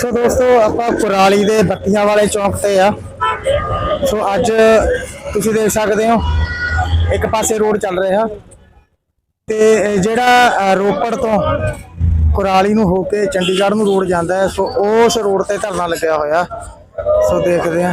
ਸੋ ਦੋਸਤੋ, ਆਪਾਂ ਕੁਰਾਲੀ ਦੇ ਬੱਤੀਆਂ ਵਾਲੇ ਚੌਂਕ ਤੇ ਆ। ਸੋ ਅੱਜ ਤੁਸੀਂ ਦੇਖ ਸਕਦੇ ਹੋ, ਇੱਕ ਪਾਸੇ ਰੋਡ ਚੱਲ ਰਿਹਾ। ਤੇ ਜਿਹੜਾ ਰੋਪੜ ਤੋਂ ਕੁਰਾਲੀ ਨੂੰ ਹੋ ਕੇ ਚੰਡੀਗੜ੍ਹ ਨੂੰ ਰੋਡ ਜਾਂਦਾ ਹੈ, ਸੋ ਉਸ ਰੋਡ ਤੇ ਧਰਨਾ ਲੱਗਿਆ ਹੋਇਆ। ਸੋ ਦੇਖਦੇ ਆ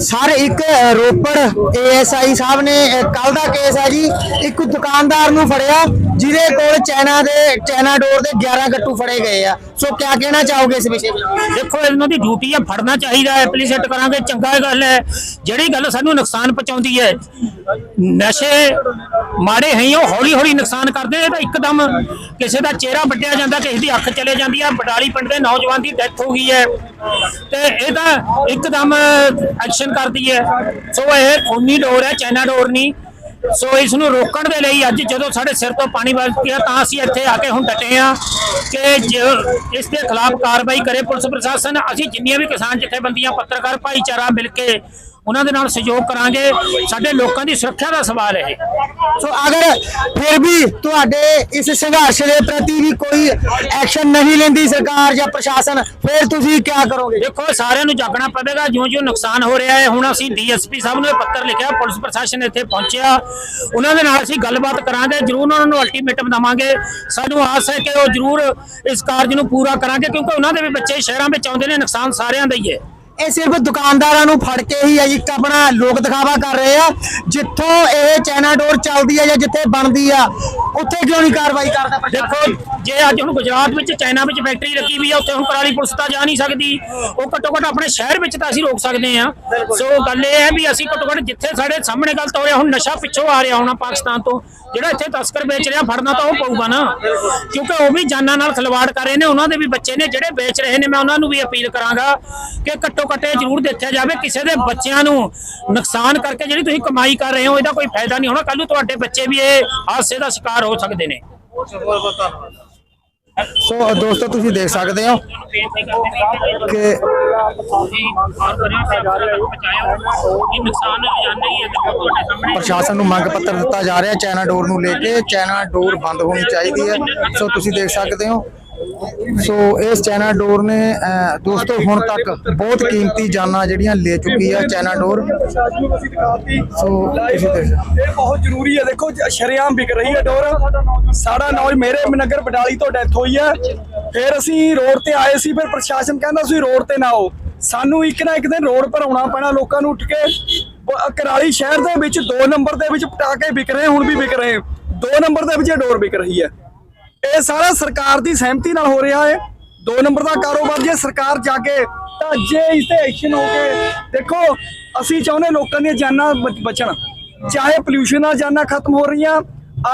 ਸਰ, ਇੱਕ ਰੋਪੜ ਏਐਸਆਈ ਸਾਹਿਬ ਨੇ ਕੱਲ ਦਾ ਕੇਸ ਹੈ ਜੀ। ਇੱਕ ਦੁਕਾਨਦਾਰ ਨੂੰ ਫੜਿਆ, ਜਿਹਦੇ ਕੋਲ ਚਾਈਨਾ ਦੇ ਚਾਈਨਾ ਡੋਰ ਦੇ 11 ਗੱਟੂ ਫੜੇ ਗਏ ਆ। ਸੋ ਕਿਆ ਕਹਿਣਾ ਚਾਹੋਗੇ ਇਸ ਵਿਸ਼ੇ ਦੇਖੋ, ਇਹਨਾਂ ਦੀ ਡਿਊਟੀ ਆ, ਫੜਨਾ ਚਾਹੀਦਾ ਹੈ ਐਪਲੀਕੇਟ ਕਰਾਂਗੇ, ਚੰਗਾ ਗੱਲ ਹੈ। ਜਿਹੜੀ ਗੱਲ ਸਾਨੂੰ ਨੁਕਸਾਨ ਪਹੁੰਚਾਉਂਦੀ ਹੈ, ਨਸ਼ੇ ਮਾੜੇ ਹੈ ਉਹ ਹੌਲੀ ਹੌਲੀ ਨੁਕਸਾਨ ਕਰਦੇ ਨੇ ਤਾਂ ਇੱਕਦਮ ਕਿਸੇ ਦਾ ਚਿਹਰਾ ਵੱਡਿਆ ਜਾਂਦਾ, ਕਿਸੇ ਦੀ ਅੱਖ ਚਲੇ ਜਾਂਦੀ ਹੈ ਬਡਾਲੀ ਪਿੰਡ ਦੇ ਨੌਜਵਾਨ ਦੀ ਡੈਥ ਹੋ ਗਈ ਹੈ। ਤੇ ਇਹ ਤਾਂ ਇੱਕਦਮ ਐਕਸ਼ਨ ਕਰਦੀ ਹੈ। ਸੋ ਇਹ ਖੂਨੀ ਡੋਰ ਹੈ ਚਾਈਨਾ ਡੋਰ ਨਹੀਂ। ਸੋ ਇਸ ਨੂੰ ਰੋਕਣ ਦੇ ਲਈ ਅੱਜ ਜਦੋਂ ਸਾਡੇ ਸਿਰ ਤੋਂ ਪਾਣੀ ਵਗ ਗਿਆ ਤਾਂ ਅਸੀਂ ਇੱਥੇ ਆ ਕੇ ਹੁਣ ਡਟੇ ਆ ਕਿ ਜ- ਇਸ ਦੇ ਖਿਲਾਫ ਕਾਰਵਾਈ ਕਰੇ ਪੁਲਿਸ ਪ੍ਰਸ਼ਾਸਨ। ਅਸੀਂ ਜਿੰਨੀਆਂ ਵੀ ਕਿਸਾਨ ਜਥੇਬੰਦੀਆਂ, ਪੱਤਰਕਾਰ, ਭਾਈਚਾਰਾ ਮਿਲ ਕੇ ਉਹਨਾਂ ਦੇ ਨਾਲ ਸਹਿਯੋਗ ਕਰਾਂਗੇ। ਸਾਡੇ ਲੋਕਾਂ ਦੀ ਸੁਰੱਖਿਆ ਦਾ ਸਵਾਲ ਹੈ ਸੋ ਅਗਰ ਫਿਰ ਵੀ ਤੁਹਾਡੇ ਇਸ ਸੰਘਰਸ਼ ਦੇ ਪ੍ਰਤੀ ਵੀ ਕੋਈ ਐਕਸ਼ਨ ਨਹੀਂ ਲੈਂਦੀ ਸਰਕਾਰ ਜਾਂ ਪ੍ਰਸ਼ਾਸਨ ਫਿਰ ਤੁਸੀਂ ਕਿਆ ਕਰੋਗੇ? ਦੇਖੋ ਸਾਰਿਆਂ ਨੂੰ ਜਾਗਣਾ ਪਵੇਗਾ। ਜਿਉਂ ਜਿਉਂ ਨੁਕਸਾਨ ਹੋ ਰਿਹਾ ਹੈ ਹੁਣ ਅਸੀਂ ਡੀਐਸਪੀ ਸਾਹਿਬ ਨੂੰ ਇਹ ਪੱਤਰ ਲਿਖਿਆ ਪੁਲਿਸ ਪ੍ਰਸ਼ਾਸਨ ਇੱਥੇ ਪਹੁੰਚਿਆ। ਉਹਨਾਂ ਦੇ ਨਾਲ ਅਸੀਂ ਗੱਲਬਾਤ ਕਰਾਂਗੇ ਜਰੂਰ ਉਹਨਾਂ ਨੂੰ ਅਲਟੀਮੇਟਮ ਦਵਾਂਗੇ ਸਾਨੂੰ ਆਸ ਹੈ ਕਿ ਉਹ ਜਰੂਰ ਇਸ ਕਾਰਜ ਨੂੰ ਪੂਰਾ ਕਰਾਂਗੇ ਕਿਉਂਕਿ ਉਹਨਾਂ ਦੇ ਵੀ ਬੱਚੇ ਸ਼ਹਿਰਾਂ ਵਿੱਚ ਆਉਂਦੇ ਨੇ ਨੁਕਸਾਨ ਸਾਰਿਆਂ ਦਾ ਹੀ ਹੈ। ਇਹ ਸਿਰਫ ਦੁਕਾਨਦਾਰਾਂ ਨੂੰ ਫੜ ਕੇ ਹੀ ਇੱਕ ਆਪਣਾ ਲੋਕ ਦਿਖਾਵਾ ਕਰ ਰਹੇ ਆ, ਜਿੱਥੋਂ ਇਹ ਚਾਈਨਾ ਡੋਰ ਚੱਲਦੀ ਆ ਜਾਂ ਜਿੱਥੇ ਬਣਦੀ ਆ ਉੱਥੇ ਕਿਉਂ ਨਹੀਂ ਕਾਰਵਾਈ ਕਰਦਾ ਪ੍ਰਸ਼ਾਸਨ? ਦੇਖੋ ਜੇ ਅੱਜ ਹੁਣ ਗੁਜਰਾਤ ਵਿੱਚ ਚਾਈਨਾ ਵਿੱਚ ਫੈਕਟਰੀ ਲੱਗੀ ਵੀ ਆ ਉੱਥੇ ਹੁਣ ਕਰਾਲੀ ਪੁਲਿਸ ਤਾਂ ਜਾ ਨਹੀਂ ਸਕਦੀ। ਉਹ ਘੱਟੋ ਘੱਟ ਆਪਣੇ ਸ਼ਹਿਰ ਵਿੱਚ ਤਾਂ ਅਸੀਂ ਰੋਕ ਸਕਦੇ ਆ ਸੋ ਗੱਲ ਇਹ ਹੈ ਵੀ ਅਸੀਂ ਘੱਟੋ ਘੱਟ ਜਿੱਥੇ ਸਾਡੇ ਸਾਹਮਣੇ ਗਲਤ ਹੋ ਰਿਹਾ ਹੁਣ ਨਸ਼ਾ ਪਿੱਛੋਂ ਆ ਰਿਹਾ ਹੋਣਾ ਪਾਕਿਸਤਾਨ ਤੋਂ। ਜਿਹੜਾ ਇੱਥੇ ਤਸਕਰ ਵੇਚ ਰਿਹਾ ਫੜਨਾ ਤਾਂ ਉਹ ਪਊਗਾ ਨਾ। ਕਿਉਂਕਿ ਉਹ ਵੀ ਜਾਨਾਂ ਨਾਲ ਖਿਲਵਾੜ ਕਰ ਰਹੇ ਨੇ ਉਹਨਾਂ ਦੇ ਵੀ ਬੱਚੇ ਨੇ ਜਿਹੜੇ ਵੇਚ ਰਹੇ ਨੇ ਮੈਂ ਉਹਨਾਂ ਨੂੰ ਵੀ ਅਪੀਲ ਕਰਾਂਗਾ ਕਿ ਘੱਟੋ ਘੱਟ ਇਹ ਜ਼ਰੂਰ ਦੇਖਿਆ ਜਾਵੇ ਕਿਸੇ ਦੇ ਬੱਚਿਆਂ ਨੂੰ ਨੁਕਸਾਨ ਕਰਕੇ ਜਿਹੜੀ ਤੁਸੀਂ ਕਮਾਈ ਕਰ ਰਹੇ ਹੋ ਇਹਦਾ ਕੋਈ ਫਾਇਦਾ ਨਹੀਂ ਹੋਣਾ। ਕੱਲ ਨੂੰ ਤੁਹਾਡੇ ਬੱਚੇ ਵੀ ਇਹ ਹਾਦਸੇ ਦਾ ਸ਼ਿਕਾਰ ਹੋ ਸਕਦੇ ਨੇ। ਸੋ ਦੋਸਤੋ, ਤੁਸੀਂ ਦੇਖ ਸਕਦੇ ਹੋ ਕਿ ਪ੍ਰਸ਼ਾਸਨ ਨੂੰ ਮੰਗ ਪੱਤਰ ਦਿੱਤਾ ਜਾ ਰਿਹਾ। ਚੈਨਾ ਡੋਰ ਨੂੰ ਲੈ ਕੇ ਚੈਨਾ ਡੋਰ ਬੰਦ ਹੋਣੀ ਚਾਹੀਦੀ ਹੈ। ਸੋ ਤੁਸੀਂ ਦੇਖ ਸਕਦੇ ਹੋ ਸੋ ਇਸ ਚਾਈਨਾ ਡੋਰ ਨੇ ਦੋਸਤੋ, ਹੁਣ ਤੱਕ ਬਹੁਤ ਕੀਮਤੀ ਜਾਨਾਂ ਜਿਹੜੀਆਂ ਲੈ ਚੁੱਕੀ ਹੈ ਚਾਈਨਾ ਡੋਰ। ਸੋ ਇਹ ਬਹੁਤ ਜ਼ਰੂਰੀ ਹੈ ਦੇਖੋ, ਜ- ਵਿਕ ਰਹੀ ਹੈ ਡੋਰ। ਸਾਡਾ ਨੌਜ ਮੇਰੇ ਨਗਰ ਬਡਾਲੀ ਤੋਂ ਡੈਥ ਹੋਈ ਹੈ ਫਿਰ ਅਸੀਂ ਰੋਡ ਤੇ ਆਏ ਸੀ, ਫਿਰ ਪ੍ਰਸ਼ਾਸਨ ਕਹਿੰਦਾ ਤੁਸੀਂ ਰੋਡ ਤੇ ਨਾ ਆਓ। ਸਾਨੂੰ ਇੱਕ ਨਾ ਇੱਕ ਦਿਨ ਰੋਡ ਪਰ ਆਉਣਾ ਪੈਣਾ ਲੋਕਾਂ ਨੂੰ ਉੱਠ ਕੇ। ਕਰਾਲੀ ਸ਼ਹਿਰ ਦੇ ਵਿੱਚ 2 ਨੰਬਰ ਦੇ ਵਿੱਚ ਪਟਾਕੇ ਵਿਕ ਰਹੇ, ਹੁਣ ਵੀ ਵਿਕ ਰਹੇ। 2 ਨੰਬਰ ਦੇ ਵਿੱਚ ਇਹ ਡੋਰ ਵਿਕ ਰਹੀ ਹੈ ਇਹ ਸਾਰਾ ਸਰਕਾਰ ਦੀ ਸਹਿਮਤੀ ਨਾਲ ਹੋ ਰਿਹਾ ਹੈ। ਦੋ ਨੰਬਰ ਦਾ ਕਾਰੋਬਾਰ ਜੇ ਸਰਕਾਰ ਜਾ ਕੇ ਤਾਂ ਜੇ ਇਸ ਤੇ ਐਕਸ਼ਨ ਹੋ ਕੇ, ਦੇਖੋ, ਅਸੀਂ ਚਾਹੁੰਦੇ ਲੋਕਾਂ ਦੀਆਂ ਜਾਨਾਂ ਬਚ- ਬਚਣ। ਚਾਹੇ ਪੋਲਿਊਸ਼ਨ ਨਾਲ ਜਾਨਾਂ ਖਤਮ ਹੋ ਰਹੀਆਂ,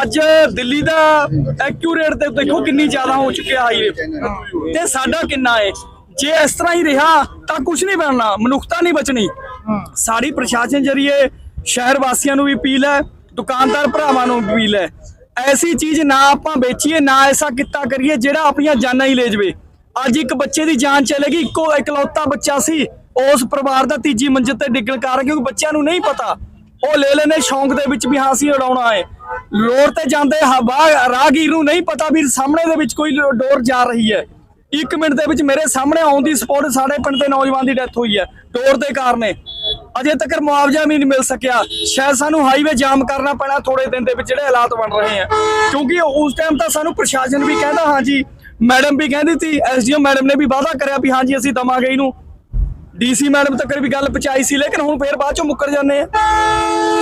ਅੱਜ ਦਿੱਲੀ ਦਾ ਐਕਿਊਰੇਟ ਤੇ ਦੇਖੋ ਕਿੰਨੀ ਜ਼ਿਆਦਾ ਹੋ ਚੁੱਕਿਆ ਹਾਈਵੇ ਤੇ ਸਾਡਾ ਕਿੰਨਾ ਹੈ ਜੇ ਇਸ ਤਰ੍ਹਾਂ ਹੀ ਰਿਹਾ, ਤਾਂ ਕੁਝ ਨਹੀਂ ਬਣਨਾ, ਮਨੁੱਖਤਾ ਨਹੀਂ ਬਚਣੀ। ਸਾਡੀ ਪ੍ਰਸ਼ਾਸਨ ਜਰੀਏ ਸ਼ਹਿਰ ਵਾਸੀਆਂ ਨੂੰ ਵੀ ਅਪੀਲ ਹੈ, ਦੁਕਾਨਦਾਰ ਭਰਾਵਾਂ ਨੂੰ ਅਪੀਲ ਹੈ। ਐਸੀ ਚੀਜ਼ ਨਾ ਆਪਾਂ ਵੇਚੀਏ, ਨਾ ਐਸਾ ਕਿੱਤਾ ਕਰੀਏ ਜਿਹੜਾ ਆਪਣੀਆਂ ਜਾਨਾਂ ਹੀ ਲੈ ਜਵੇ। ਅੱਜ ਇੱਕ ਬੱਚੇ ਦੀ ਜਾਨ ਚਲੇਗੀ, ਇੱਕੋ ਇਕਲੌਤਾ ਬੱਚਾ ਸੀ, ਉਸ ਪਰਿਵਾਰ ਦਾ ਤੀਜੀ ਮੰਜ਼ਿਲ ਤੇ ਡਿੱਗਣ ਕਾਰਨ, ਕਿਉਂਕਿ ਬੱਚਿਆਂ ਨੂੰ ਨਹੀਂ ਪਤਾ, ਉਹ ਲੈ ਲੈਨੇ ਸ਼ੌਂਕ ਦੇ ਵਿੱਚ ਵੀ ਹਾਂ ਅਸੀਂ ਉਡਾਉਣਾ ਹੈ ਲੋੜ ਤੇ ਜਾਂਦੇ ਹਵਾ ਰਾਹਗੀਰ ਨੂੰ ਨਹੀਂ ਪਤਾ ਵੀ ਸਾਹਮਣੇ ਦੇ ਵਿੱਚ ਕੋਈ ਡੋਰ ਜਾ ਰਹੀ ਹੈ। ਇੱਕ ਮਿੰਟ ਦੇ ਵਿੱਚ ਮੇਰੇ ਸਾਹਮਣੇ ਆਉਣ ਦੀ ਸਪੋਰਟ ਸਾਡੇ ਪਿੰਡ ਦੇ ਨੌਜਵਾਨ ਦੀ ਡੈਥ ਹੋਈ ਹੈ, ਡੋਰ ਦੇ ਕਾਰਨ। ਅਜੇ ਤੱਕ ਮੁਆਵਜ਼ਾ ਵੀ ਨਹੀਂ ਮਿਲ ਸਕਿਆ। ਸ਼ਾਇਦ ਸਾਨੂੰ ਹਾਈਵੇ ਜਾਮ ਕਰਨਾ ਪੈਣਾ ਥੋੜੇ ਦਿਨ ਦੇ ਵਿੱਚ ਜਿਹੜੇ ਹਾਲਾਤ ਬਣ ਰਹੇ ਆ। ਕਿਉਂਕਿ ਉਸ ਟਾਈਮ ਤਾਂ ਸਾਨੂੰ ਪ੍ਰਸ਼ਾਸਨ ਵੀ ਕਹਿੰਦਾ ਹਾਂਜੀ ਮੈਡਮ ਵੀ ਕਹਿੰਦੀ ਸੀ ਐਸਡੀਓ ਮੈਡਮ ਨੇ ਵੀ ਵਾਅਦਾ ਕਰਿਆ ਵੀ ਹਾਂਜੀ ਅਸੀਂ ਦਵਾਂਗੇ ਇਹਨੂੰ। ਡੀਸੀ ਮੈਡਮ ਤੱਕ ਵੀ ਗੱਲ ਪਹੁੰਚਾਈ ਸੀ, ਲੇਕਿਨ ਹੁਣ ਫੇਰ ਬਾਅਦ ਚੋਂ ਮੁੱਕਰ ਜਾਂਦੇ ਆ।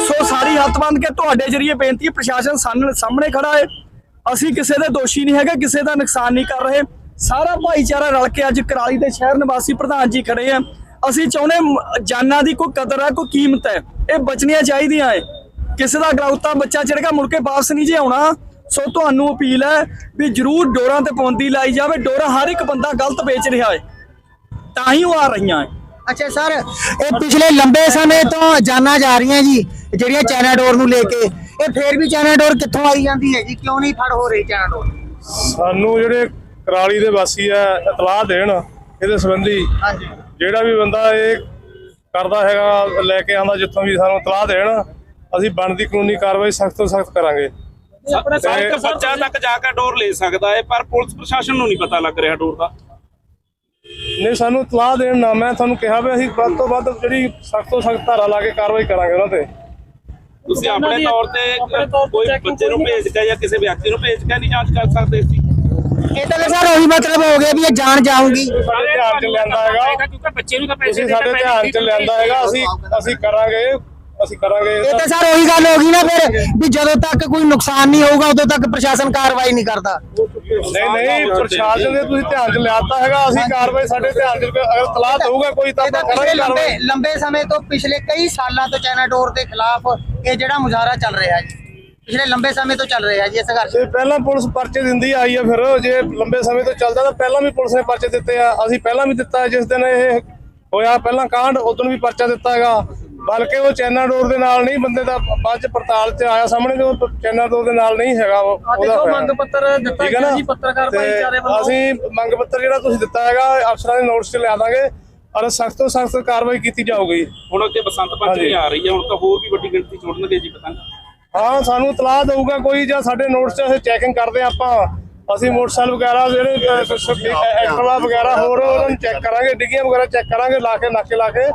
ਸੋ ਸਾਰੀ ਹੱਥ ਬੰਦ ਕੇ ਤੁਹਾਡੇ ਜਰੀਏ ਬੇਨਤੀ ਹੈ, ਪ੍ਰਸ਼ਾਸਨ ਸਾਹਮਣੇ ਸਾਹਮਣੇ ਖੜਾ ਹੈ। ਅਸੀਂ ਕਿਸੇ ਦੇ ਦੋਸ਼ੀ ਨਹੀਂ ਹੈਗੇ, ਕਿਸੇ ਦਾ ਨੁਕਸਾਨ ਨਹੀਂ ਕਰ ਰਹੇ। ਸਾਰਾ ਭਾਈਚਾਰਾ ਰਲ ਕੇ ਅੱਜ ਕਰਾਲੀ ਦੇ ਸ਼ਹਿਰ ਨਿਵਾਸੀ ਪ੍ਰਧਾਨ ਜੀ ਖੜੇ ਆ। ਅਸੀਂ ਚਾਹੁੰਦੇ ਜਾਨਾਂ ਦੀ ਕੋਈ ਕਦਰ ਹੈ ਕੋਈ ਕੀਮਤ ਹੈ। ਇਹ ਬਚਣੀਆਂ ਚਾਹੀਦੀਆਂ ਹੈ। ਕਿਸੇ ਦਾ ਗਲੌਤਾ ਬੱਚਾ ਚੜੇਗਾ ਮੁੜ ਕੇ ਵਾਪਸ ਨਹੀਂ ਜੇ ਆਉਣਾ ਸੋ ਤੁਹਾਨੂੰ ਅਪੀਲ ਹੈ ਵੀ ਜਰੂਰ ਡੋਰਾਂ ਤੇ ਪਾਬੰਦੀ ਲਾਈ ਜਾਵੇ। ਡੋਰਾ ਹਰ ਇੱਕ ਬੰਦਾ ਗਲਤ ਵੇਚ ਰਿਹਾ ਹੈ। ਤਾਂ ਹੀ ਉਹ ਆ ਰਹੀਆਂ ਹੈ। ਅੱਛਾ ਸਰ ਇਹ ਪਿਛਲੇ ਲੰਬੇ ਸਮੇਂ ਤੋਂ ਜਾਨਾਂ ਜਾ ਰਹੀਆਂ ਜੀ ਜਿਹੜੀਆਂ ਚਾਈਨਾ ਡੋਰ ਨੂੰ ਲੈ ਕੇ। ਇਹ ਫੇਰ ਵੀ ਚਾਈਨਾ ਡੋਰ ਕਿੱਥੋਂ ਆਈ ਜਾਂਦੀ ਹੈ ਜੀ? ਕਿਉਂ ਨਹੀਂ ਫੜ ਹੋ ਰਹੀ ਚਾਈਨਾ ਡੋਰ ਸਾਨੂੰ ਜਿਹੜੇ ਕਰਾਲੀ ਦੇ ਵਾਸੀ ਆ ਇਤਲਾਹ ਦੇਣ ਇਹਦੇ ਸੰਬੰਧੀ ਹਾਂਜੀ। ਜਿਹੜਾ ਵੀ ਬੰਦਾ ਇਹ ਕਰਦਾ ਹੈਗਾ ਲੈ ਕੇ ਆਉਂਦਾ ਜਿੱਥੋਂ ਵੀ ਸਾਨੂੰ ਇਤਲਾਹ ਦੇਣ ਅਸੀਂ ਬਣਦੀ ਕਾਨੂੰਨੀ ਕਾਰਵਾਈ ਸਖਤ ਤੋਂ ਸਖਤ ਕਰਾਂਗੇ। ਸਰ ਇੱਕ ਬੱਚਾ ਤੱਕ ਜਾ ਕੇ ਡੋਰ ਲੈ ਸਕਦਾ ਹੈ ਪਰ ਪੁਲਿਸ ਪ੍ਰਸ਼ਾਸਨ ਨੂੰ ਨਹੀਂ ਪਤਾ ਲੱਗ ਰਿਹਾ ਡੋਰ ਦਾ। ਨਹੀਂ ਸਾਨੂੰ ਇਤਲਾਹ ਦੇਣ ਨਾ ਮੈਂ ਤੁਹਾਨੂੰ ਕਿਹਾ ਵੀ ਅਸੀਂ ਵੱਧ ਤੋਂ ਵੱਧ ਜਿਹੜੀ ਸਖਤ ਤੋਂ ਸਖਤ ਧਾਰਾ ਲਾ ਕੇ ਕਾਰਵਾਈ ਕਰਾਂਗੇ ਉਹਨਾਂ ਤੇ। ਤੁਸੀਂ ਆਪਣੇ ਤੌਰ ਤੇ ਕੋਈ ਬੱਚੇ ਨੂੰ ਭੇਜ ਕੇ ਜਾਂ ਕਿਸੇ ਵਿਅਕਤੀ ਨੂੰ ਭੇਜ ਕੇ ਨਹੀਂ ਜਾਂਚ ਕਰ ਸਕਦੇ ਸੀ ਇਹ ਤਾਂ ਸਰ ਉਹੀ ਮਤਲਬ ਹੋ ਗਿਆ ਵੀ ਇਹ ਜਾਨ ਜਾਊਗੀ। ਸਾਡੇ ਧਿਆਨ ਚ ਲਿਆਂਦਾ ਹੈਗਾ। ਕਿਉਂਕਿ ਬੱਚੇ ਨੂੰ ਤਾਂ ਪੈਸੇ ਤੁਸੀਂ ਸਾਡੇ ਧਿਆਨ ਚ ਲਿਆਂਦਾ ਹੈਗਾ। ਅਸੀਂ ਅਸੀਂ ਕਰਾਂਗੇ। ਅਸੀਂ ਕਰਾਂਗੇ ਇਹ ਤਾਂ ਸਰ ਉਹੀ ਗੱਲ ਹੋ ਗਈ ਨਾ ਫਿਰ ਵੀ ਜਦੋਂ ਤੱਕ ਕੋਈ ਨੁਕਸਾਨ ਨਹੀਂ ਹੋਊਗਾ ਉਦੋਂ ਤੱਕ ਪ੍ਰਸ਼ਾਸਨ ਕਾਰਵਾਈ ਨਹੀਂ ਕਰਦਾ। ਨਹੀਂ ਨਹੀਂ ਪ੍ਰਸ਼ਾਸਨ ਦੇ ਤੁਸੀਂ ਧਿਆਨ ਚ ਲਿਆਤਾ ਹੈਗਾ। ਅਸੀਂ ਕਾਰਵਾਈ ਸਾਡੇ ਧਿਆਨ ਚ ਅਗਰ ਇਤਲਾਹ ਦਊਗਾ ਕੋਈ ਤਾਂ ਇਹ ਤਾਂ ਆਪਾਂ ਪਿਛਲੇ ਕਰਾਂਗੇ ਲੰਬੇ ਸਮੇਂ ਤੋਂ ਪਿਛਲੇ ਕਈ ਸਾਲਾਂ ਤੋਂ ਚਾਈਨਾ ਡੋਰ ਦੇ ਖਿਲਾਫ ਇਹ ਜਿਹੜਾ ਮੁਜ਼ਾਹਰਾ ਚੱਲ ਰਿਹਾ ਪਿਛਲੇ ਲੰਬੇ ਸਮੇਂ ਤੋਂ ਚੱਲ ਰਿਹਾ ਜੀ ਇਹ ਸੰਘਰਸ਼ ਤੇ ਪਹਿਲਾਂ ਪੁਲਿਸ ਪਰਚੇ ਦਿੰਦੀ ਆਈ ਆ ਫਿਰ ਜੇ ਲੰਬੇ ਸਮੇਂ ਤੋਂ ਚੱਲਦਾ ਤਾਂ ਪਹਿਲਾਂ ਵੀ ਪੁਲਿਸ ਨੇ ਪਰਚੇ ਦਿੱਤੇ ਆ। ਅਸੀਂ ਪਹਿਲਾਂ ਵੀ ਦਿੱਤਾ ਜਿਸ ਦਿਨ ਇਹ ਹੋਇਆ ਪਹਿਲਾਂ ਕਾਂਡ ਉਦੋਂ ਵੀ ਪਰਚਾ ਦਿੱਤਾ ਹੈਗਾ। ਬਲਕਿ ਉਹ ਚੈਨਾ ਡੋਰ ਦੇ ਨਾਲ ਨਹੀਂ ਬੰਦੇ ਦਾ ਬਾਅਦ ਚ ਪੜਤਾਲ ਚ ਆਇਆ ਸਾਹਮਣੇ ਜੋ ਚੈਨਾ ਡੋਰ ਦੇ ਨਾਲ ਨਹੀਂ ਹੈਗਾ ਉਹ ਉਹਦਾ ਹੋਇਆ। ਪੱਤਰ ਠੀਕ ਹੈ ਨਾ? ਤੇ ਅਸੀਂ ਮੰਗ ਪੱਤਰ ਜਿਹੜਾ ਤੁਸੀਂ ਦਿੱਤਾ ਹੈਗਾ ਅਫਸਰਾਂ ਦੇ ਨੋਟਿਸ 'ਚ ਲਿਆ ਦਾਂਗੇ ਔਰ ਸਖਤ ਤੋਂ ਸਖਤ ਕਾਰਵਾਈ ਕੀਤੀ ਜਾਊਗੀ। ਹੁਣ ਅੱਗੇ ਬਸੰਤ ਪੰਚਮੀ। ਆ ਰਹੀ ਹੈ ਹੁਣ ਤਾਂ ਹੋਰ ਵੀ ਵੱਡੀ ਗਿਣਤੀ ਜੁੜਨਗੇ ਜੀ ਪਤੰਗ। ਹਾਂ ਸਾਨੂੰ ਇਤਲਾਹ ਦਊਗਾ ਕੋਈ ਜਾਂ ਸਾਡੇ ਨੋਟਸ 'ਚ ਅਸੀਂ ਚੈਕਿੰਗ ਕਰਦੇ ਹਾਂ ਆਪਾਂ। ਅਸੀਂ ਮੋਟਰਸਾਈਕਲ ਵਗੈਰਾ ਜਿਹੜੇ ਐਕਟਿਵਾ ਵਗੈਰਾ ਹੋਰ ਉਹਨਾਂ ਨੂੰ ਚੈੱਕ ਕਰਾਂਗੇ ਡਿੱਗੀਆਂ ਵਗੈਰਾ ਚੈੱਕ ਕਰਾਂਗੇ ਲਾ ਕੇ ਨਾਕੇ ਲਾ ਕੇ।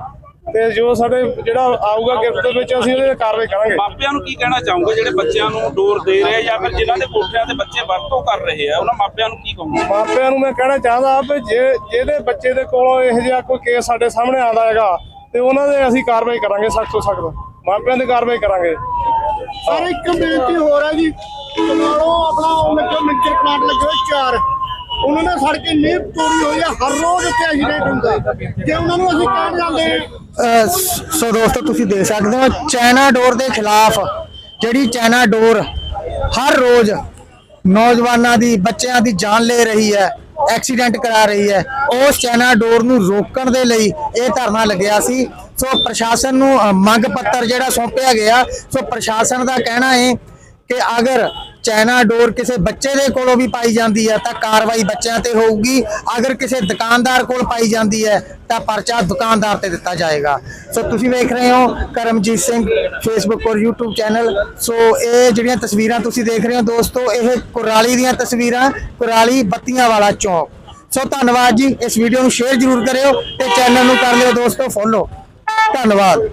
ਤੇ ਜੋ ਸਾਡੇ ਜਿਹੜਾ ਆਊਗਾ ਗਿਫਟ ਦੇ ਵਿੱਚ ਅਸੀਂ ਉਹਦੇ ਕਾਰਵਾਈ ਕਰਾਂਗੇ। ਮਾਪਿਆਂ ਨੂੰ ਕੀ ਕਹਿਣਾ ਚਾਹੋਗੇ ਜਿਹੜੇ ਬੱਚਿਆਂ ਨੂੰ ਡੋਰ ਦੇ ਰਹੇ ਆ ਜਾਂ ਫਿਰ ਜਿਨ੍ਹਾਂ ਦੇ ਕੋਠਿਆਂ ਤੇ ਬੱਚੇ ਵਰਤੋਂ ਕਰ ਰਹੇ ਆ ਉਹਨਾਂ ਮਾਪਿਆਂ ਨੂੰ ਕੀ ਕਹੋਗੇ? ਮਾਪਿਆਂ ਨੂੰ ਮੈਂ ਕਹਿਣਾ ਚਾਹੁੰਦਾ ਵੀ ਜੇ ਜਿਹਦੇ ਬੱਚੇ ਦੇ ਕੋਲੋਂ ਇਹੋ ਜਿਹਾ ਕੋਈ ਕੇਸ ਸਾਡੇ ਸਾਹਮਣੇ ਆਉਂਦਾ ਹੈਗਾ ਤੇ ਉਹਨਾਂ ਦੇ ਅਸੀਂ ਕਾਰਵਾਈ ਕਰਾਂਗੇ ਸਖਤ ਤੋਂ ਸਖਤ। ਮਾਪਿਆਂ ਦੀ ਕਾਰਵਾਈ ਕਰਾਂਗੇ। ਸਰ, ਇੱਕ ਬੇਨਤੀ ਹੋਰ ਹੈ ਜੀ। ਕਮਾਲੋ ਆਪਣਾ ਉਹ ਲੱਗੇ ਮਿੰਚਰ ਪਲਾਂਟ ਲੱਗੇ ਚਾਰ। ਉਹਨਾਂ ਨੇ ਸੜ ਕੇ ਨੀਂਹ ਤੋੜੀ ਹੋਈ ਹੈ ਹਰ ਰੋਜ਼ ਉੱਥੇ ਐਕਸੀਡੈਂਟ ਹੁੰਦਾ ਜੇ ਉਹਨਾਂ ਨੂੰ ਅਸੀਂ ਕਹਿਣ ਜਾਂਦੇ ਅਹ, ਸੋ ਦੋਸਤੋ, ਤੁਸੀਂ ਦੇਖ ਸਕਦੇ ਹੋ ਚਾਈਨਾ ਡੋਰ ਦੇ ਖਿਲਾਫ ਜਿਹੜੀ ਚਾਈਨਾ ਡੋਰ ਹਰ ਰੋਜ਼ ਨੌਜਵਾਨਾਂ ਦੀ, ਬੱਚਿਆਂ ਦੀ ਜਾਨ ਲੈ ਰਹੀ ਹੈ ਐਕਸੀਡੈਂਟ ਕਰਾ ਰਹੀ ਹੈ, ਉਸ ਚਾਈਨਾ ਡੋਰ ਨੂੰ ਰੋਕਣ ਦੇ ਲਈ ਇਹ ਧਰਨਾ ਲੱਗਿਆ ਸੀ। ਸੋ ਪ੍ਰਸ਼ਾਸਨ ਨੂੰ ਮੰਗ ਪੱਤਰ ਜਿਹੜਾ ਸੌਂਪਿਆ ਗਿਆ। ਸੋ ਪ੍ਰਸ਼ਾਸਨ ਦਾ ਕਹਿਣਾ ਹੈ ਕਿ ਅਗਰ ਚਾਈਨਾ ਡੋਰ ਕਿਸੇ ਬੱਚੇ ਦੇ ਕੋਲੋਂ ਵੀ ਪਾਈ ਜਾਂਦੀ ਹੈ, ਤਾਂ ਕਾਰਵਾਈ ਬੱਚਿਆਂ ਤੇ ਹੋਊਗੀ। ਅਗਰ ਕਿਸੇ ਦੁਕਾਨਦਾਰ ਕੋਲ ਪਾਈ ਜਾਂਦੀ ਹੈ, ਤਾਂ ਪਰਚਾ ਦੁਕਾਨਦਾਰ ਤੇ ਦਿੱਤਾ ਜਾਏਗਾ। ਸੋ ਤੁਸੀਂ ਵੇਖ ਰਹੇ ਹੋ ਕਰਮਜੀਤ ਸਿੰਘ ਫੇਸਬੁੱਕ ਔਰ YouTube ਚੈਨਲ। ਸੋ ਇਹ ਜਿਹੜੀਆਂ ਤਸਵੀਰਾਂ ਤੁਸੀਂ ਦੇਖ ਰਹੇ ਹੋ ਦੋਸਤੋ, ਇਹ ਕੁਰਾਲੀ ਦੀਆਂ ਤਸਵੀਰਾਂ, ਕੁਰਾਲੀ ਬੱਤੀਆਂ ਵਾਲਾ ਚੌਕ। ਸੋ ਧੰਨਵਾਦ ਜੀ, ਇਸ ਵੀਡੀਓ ਨੂੰ ਸ਼ੇਅਰ ਜ਼ਰੂਰ ਕਰਿਓ ਤੇ ਚੈਨਲ ਨੂੰ ਕਰ ਲਿਓ ਦੋਸਤੋ ਫੋਲੋ ਧੰਨਵਾਦ।